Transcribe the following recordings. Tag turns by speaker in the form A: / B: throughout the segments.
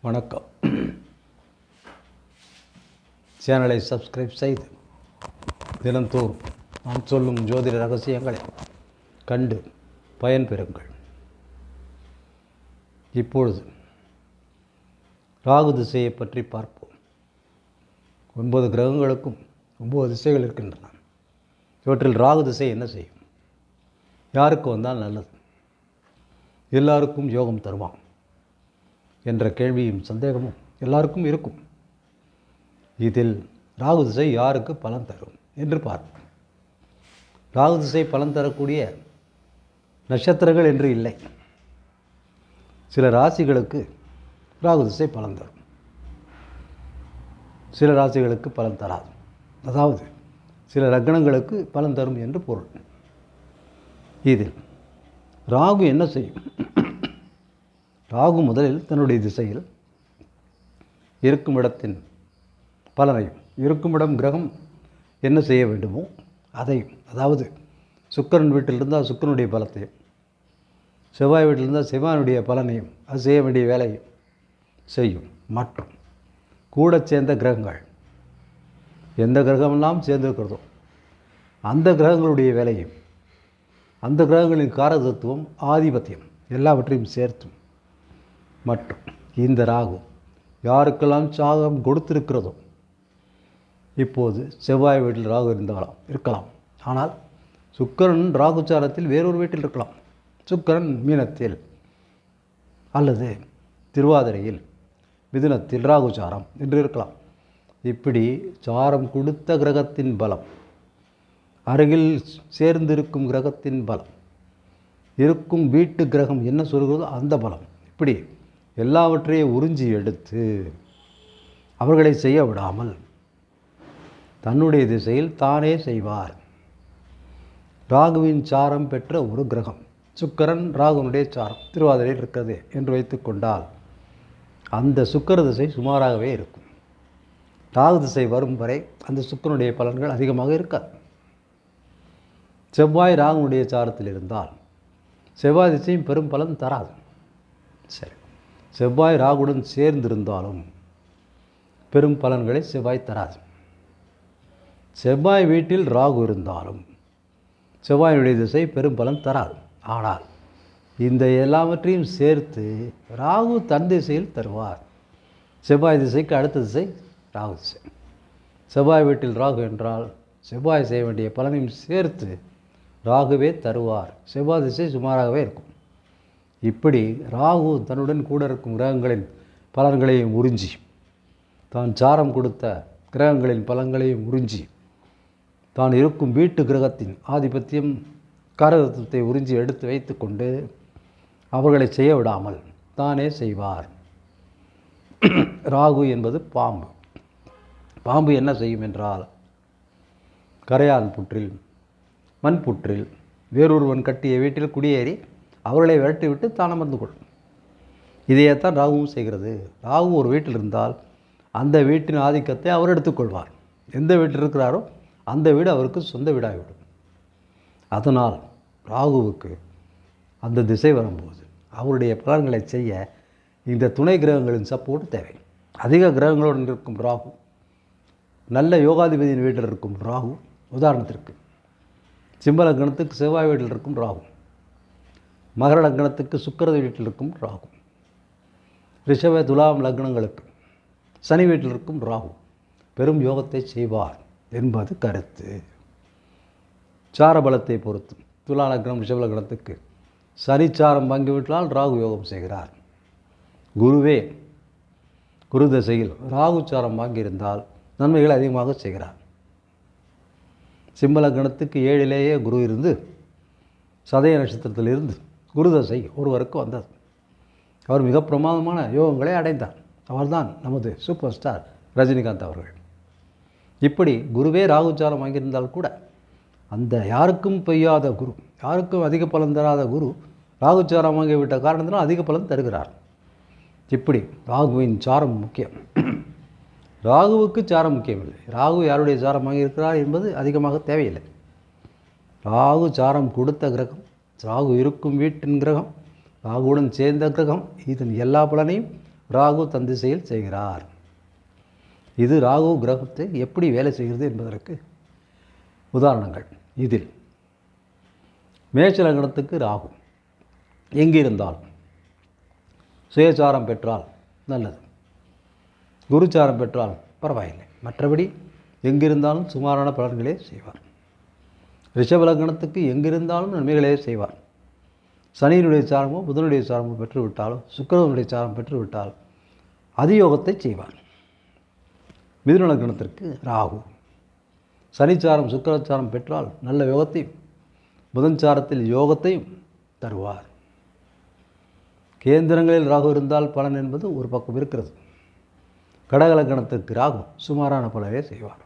A: வணக்கம். சேனலை சப்ஸ்கிரைப் செய்து தினந்தோறும் நாம் சொல்லும் ஜோதிட ரகசியங்களை கண்டு பயன்பெறுங்கள் இப்பொழுது ராகு திசையை பற்றி பார்ப்போம். ஒன்பது கிரகங்களுக்கும் ஒன்பது திசைகள் இருக்கின்றன. இவற்றில் ராகு திசை என்ன செய்யும்? யாருக்கு வந்தால் நல்லது? எல்லாருக்கும் யோகம் தருவான். என்ற கேள்வியும் சந்தேகமும் எல்லாருக்கும் இருக்கும். இதில் ராகு திசை யாருக்கு பலன் தரும் என்று பார்ப்போம். ராகு திசை பலன் தரக்கூடிய நட்சத்திரங்கள் என்று இல்லை. சில ராசிகளுக்கு ராகு திசை பலன் தரும். சில ராசிகளுக்கு பலன் தராது. அதாவது சில லக்னங்களுக்கு பலன் தரும் என்று பொருள். இதில் ராகு என்ன செய்யும்? ராகு முதலில் தன்னுடைய திசையில் இருக்கும் இடத்தின் பலனையும் இருக்கும் இடம் கிரகம் என்ன செய்ய வேண்டுமோ அதையும் அதாவது சுக்கரன் வீட்டில் இருந்தால் சுக்கரனுடைய பலத்தையும் செவ்வாய் வீட்டில் இருந்தால் செவ்வாயினுடைய பலனையும் அது செய்ய வேண்டிய வேலையும் செய்யும். மற்றும் கூட சேர்ந்த கிரகங்கள் எந்த கிரகமெல்லாம் சேர்ந்திருக்கிறதோ அந்த கிரகங்களுடைய வேலையும் அந்த கிரகங்களின் காரதத்துவம் ஆதிபத்தியம் எல்லாவற்றையும் சேர்த்தும். மற்றும் இந்த ராகு யாருக்கெல்லாம் சாகம் கொடுத்திருக்கிறதோ இப்போது செவ்வாய் வீட்டில் ராகு இருந்தாலும் இருக்கலாம். ஆனால் சுக்கரன் ராகுச்சாரத்தில் வேறொரு வீட்டில் இருக்கலாம். சுக்கரன் மீனத்தில் அல்லது திருவாதிரையில் மிதுனத்தில் ராகுச்சாரம் என்று இருக்கலாம். இப்படி சாரம் கொடுத்த கிரகத்தின் பலம் அருகில் சேர்ந்திருக்கும் கிரகத்தின் பலம் இருக்கும் வீட்டு கிரகம் என்ன சொல்கிறதோ அந்த பலம். இப்படி எல்லாவற்றையும் உறிஞ்சி எடுத்து அவர்களை செய்ய விடாமல் தன்னுடைய திசையில் தானே செய்வார். ராகுவின் சாரம் பெற்ற ஒரு கிரகம் சுக்கரன் ராகுனுடைய சாரம் திருவாதிரையில் இருக்கிறது என்று வைத்துக்கொண்டால் அந்த சுக்கர திசை சுமாராகவே இருக்கும். ராகு திசை வரும் வரை அந்த சுக்கரனுடைய பலன்கள் அதிகமாக இருக்காது. செவ்வாய் ராகுனுடைய சாரத்தில் இருந்தால் செவ்வாய் திசையும் பெரும் பலன் தராது. சரி. செவ்வாய் ராகுடன் சேர்ந்திருந்தாலும் பெரும் பலன்களை செவ்வாய் தராது. செவ்வாய் வீட்டில் ராகு இருந்தாலும் செவ்வாயினுடைய திசை பெரும் பலன் தராது. ஆனால் இந்த எல்லாவற்றையும் சேர்த்து ராகு தன் திசையில் தருவார். செவ்வாய் திசைக்கு அடுத்த திசை ராகு திசை. செவ்வாய் வீட்டில் ராகு என்றால் செவ்வாய் செய்ய வேண்டிய பலனையும் சேர்த்து ராகுவே தருவார். செவ்வாய் திசை சுமாராகவே இருக்கும். இப்படி ராகு தன்னுடன் கூட இருக்கும் கிரகங்களின் பலன்களையும் உறிஞ்சி தான் சாரம் கொடுத்த கிரகங்களின் பலன்களையும் உறிஞ்சி தான் இருக்கும் வீட்டு கிரகத்தின் ஆதிபத்தியம் காரகத்துவத்தை உறிஞ்சி எடுத்து வைத்துக்கொண்டு அவர்களை செய்ய விடாமல் தானே செய்வார். ராகு என்பது பாம்பு. பாம்பு என்ன செய்யும் என்றால் கரையான் புற்றில் மண் புற்றில் வேறொருவன் கட்டிய வீட்டில் குடியேறி அவர்களை விரட்டிவிட்டு தான் அமர்ந்து கொள்ளும் இதையேத்தான் ராகுவும் செய்கிறது. ராகு ஒரு வீட்டில் இருந்தால் அந்த வீட்டின் ஆதிக்கத்தை அவர் எடுத்துக்கொள்வார். எந்த வீட்டில் இருக்கிறாரோ அந்த வீடு அவருக்கு சொந்த வீடாகிவிடும். அதனால் ராகுவுக்கு அந்த திசை வரும்போது அவருடைய பலன்களை செய்ய இந்த துணை கிரகங்களின் சப்போர்ட் தேவை. அதிக கிரகங்களுடன் இருக்கும் ராகு நல்ல யோகாதிபதியின் வீட்டில் இருக்கும் ராகு உதாரணத்திற்கு சிம்பல கணத்துக்கு செவ்வாய் வீட்டில் இருக்கும் ராகு. மகர லக்னத்துக்கு சுக்கர வீட்டில் இருக்கும் ராகு. ரிஷப துலாம் லக்னங்களுக்கு சனி வீட்டில் இருக்கும் ராகு. பெரும் யோகத்தை செய்வார் என்பது கருத்து. சாரபலத்தை பொறுத்து துலா லக்னம் ரிஷப லக்னத்துக்கு சனிச்சாரம் வாங்கிவிட்டால் ராகு யோகம் செய்கிறார். குருவே குரு தசையில் ராகு சாரம் வாங்கியிருந்தால் நன்மைகளை அதிகமாக செய்கிறார். சிம்ம லக்னத்துக்கு ஏழிலேயே குரு இருந்து சதய நட்சத்திரத்திலிருந்து குருதசை ஒருவருக்கு வந்தது. அவர் மிக பிரமாதமான யோகங்களை அடைந்தார். அவர்தான் நமது சூப்பர் ஸ்டார் ரஜினிகாந்த் அவர்கள். இப்படி குருவே ராகுச்சாரம் வாங்கியிருந்தால் கூட அந்த யாருக்கும் பெய்யாத குரு யாருக்கும் அதிக பலன் தராத குரு ராகுச்சாரம் வாங்கிவிட்ட காரணத்தினால் அதிக பலன் தருகிறார். இப்படி ராகுவின் சாரம் முக்கியம். ராகுவுக்கு சாரம் முக்கியமில்லை. ராகு யாருடைய சாரம் வாங்கியிருக்கிறார் என்பது அதிகமாக தேவையில்லை. ராகு சாரம் கொடுத்த கிரகம் ராகு இருக்கும் வீட்டின் கிரகம் ராகுவுடன் சேர்ந்த கிரகம் இதன் எல்லா பலனையும் ராகு தன் திசையில் செய்கிறார். இது ராகு கிரகத்தை எப்படி வேலை செய்கிறது என்பதற்கு உதாரணங்கள். இதில் மேச்சலகணத்துக்கு ராகு எங்கிருந்தால் சுயச்சாரம் பெற்றால் நல்லது. குருச்சாரம் பெற்றால் பரவாயில்லை. மற்றபடி எங்கிருந்தாலும் சுமாரான பலன்களே செய்வார். ரிஷபலக்னத்துக்கு எங்கிருந்தாலும் நன்மைகளே செய்வார் சனியினுடைய சாரமோ புதனுடைய சாரமோ பெற்றுவிட்டாலோ சுக்கரவனுடைய சாரம் பெற்றுவிட்டால் அதியோகத்தை செய்வார் மிதுன லக்னத்திற்கு ராகு. சனிச்சாரம் சுக்கரச்சாரம் பெற்றால் நல்ல யோகத்தையும் புதன் சாரத்தில் யோகத்தையும் தருவார். கேந்திரங்களில் ராகு இருந்தால் பலன் என்பது ஒரு பக்கம் இருக்கிறது. கடகலக்கணத்துக்கு ராகு சுமாரான பலவே செய்வார்.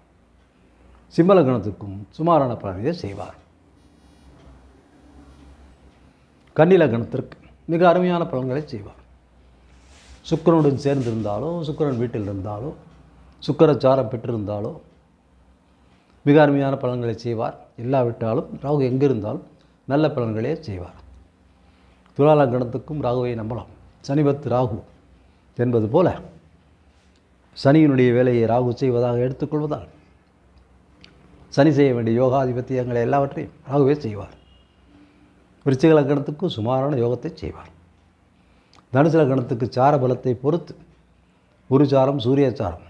A: சிம்மலக்கணத்துக்கும் சுமாரான பலனையே செய்வார். கன்னிலக்கணத்திற்கு மிக அருமையான பலன்களை செய்வார். சுக்கிரனுடன் சேர்ந்திருந்தாலோ சுக்கரன் வீட்டில் இருந்தாலோ சுக்கரச்சாரம் பெற்றிருந்தாலோ மிக அருமையான பலன்களை செய்வார். இல்லாவிட்டாலும் ராகு எங்கிருந்தாலும் நல்ல பலன்களே செய்வார். துலாலங்கணத்துக்கும் ராகுவை நம்பலாம். சனிபத்து ராகு என்பது போல சனியினுடைய வேலையை ராகு செய்வதாக எடுத்துக்கொள்வதால் சனி செய்ய வேண்டிய யோகாதிபத்தியங்களை எல்லாவற்றையும் ராகுவே செய்வார். விருச்சிக கணத்துக்கும் சுமாரான யோகத்தை செய்வார். தனுசு லக்கணத்துக்கு சார பலத்தை பொறுத்து குருச்சாரம் சூரியச்சாரம்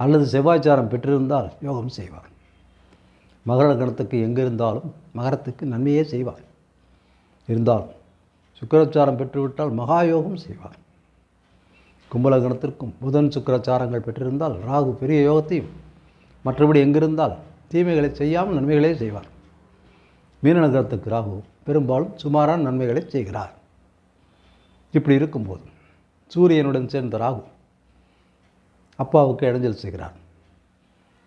A: அல்லது செவ்வாய்ச்சாரம் பெற்றிருந்தால் யோகம் செய்வார். மகர லக்கணத்துக்கு எங்கிருந்தாலும் மகரத்துக்கு நன்மையே செய்வார். இருந்தாலும் சுக்கரச்சாரம் பெற்றுவிட்டால் மகாயோகம் செய்வார். கும்பலகணத்திற்கும் புதன் சுக்கரச்சாரங்கள் பெற்றிருந்தால் ராகு பெரிய யோகத்தையும் மற்றபடி எங்கிருந்தால் தீமைகளை செய்யாமல் நன்மைகளே செய்வார். மீனநகரத்துக்கு ராகு பெரும்பாலும் சுமாரான நன்மைகளை செய்கிறார். இப்படி இருக்கும்போது சூரியனுடன் சேர்ந்த ராகு அப்பாவுக்கு இடைஞ்சல் செய்கிறார்.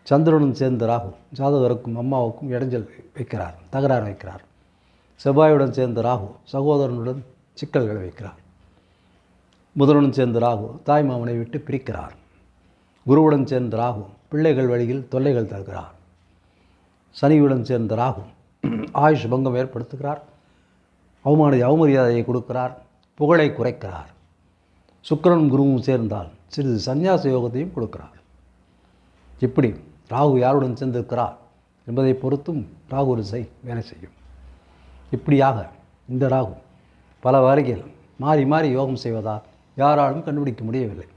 A: சந்திரனுடன் சேர்ந்த ராகு ஜாதகருக்கும் அம்மாவுக்கும் இடைஞ்சல் வைக்கிறார் தகராறு வைக்கிறார். செவ்வாயுடன் சேர்ந்த ராகு சகோதரனுடன் சிக்கல்களை வைக்கிறார். முதலுடன் சேர்ந்த ராகு தாய் மாமனை விட்டு பிரிக்கிறார். குருவுடன் சேர்ந்த ராகு பிள்ளைகள் வழியில் தொல்லைகள் தருகிறார். சனியுடன் சேர்ந்த ராகு ஆயுஷ் பங்கம் ஏற்படுத்துகிறார். அவமான அவமரியாதையை கொடுக்கிறார். புகழை குறைக்கிறார். சுக்கிரனும் குருவும் சேர்ந்தால் சிறிது சந்நியாச யோகத்தையும் கொடுக்கிறார். இப்படி ராகு யாருடன் சேர்ந்திருக்கிறார் என்பதை பொறுத்தும் ராகு ரிசை வேலை செய்யும். இப்படியாக இந்த ராகு பல வகையில் மாறி மாறி யோகம் செய்வதால் யாராலும் கண்டுபிடிக்க முடியவில்லை.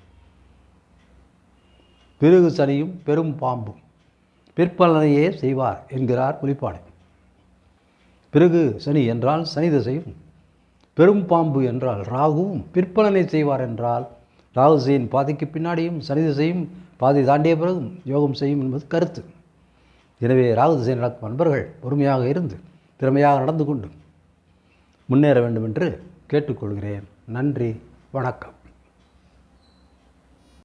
A: பிறகு சனியும் பெரும் பாம்பும். பிற்பலனையே செய்வார் என்கிறார் புலிப்பாடு பிறகு சனி என்றால் சனி திசையும் பெரும் பாம்பு என்றால் ராகுவும் பிற்பலனை செய்வார் என்றால் ராகு திசையின் பாதிக்கு பின்னாடியும் சனி திசையும் பாதை தாண்டிய பிறகும் யோகம் செய்யும் என்பது கருத்து. எனவே ராகு திசை நடக்கும் நண்பர்கள் பொறுமையாக இருந்து திறமையாக நடந்து கொண்டு முன்னேற வேண்டும் என்று கேட்டுக்கொள்கிறேன். நன்றி வணக்கம்.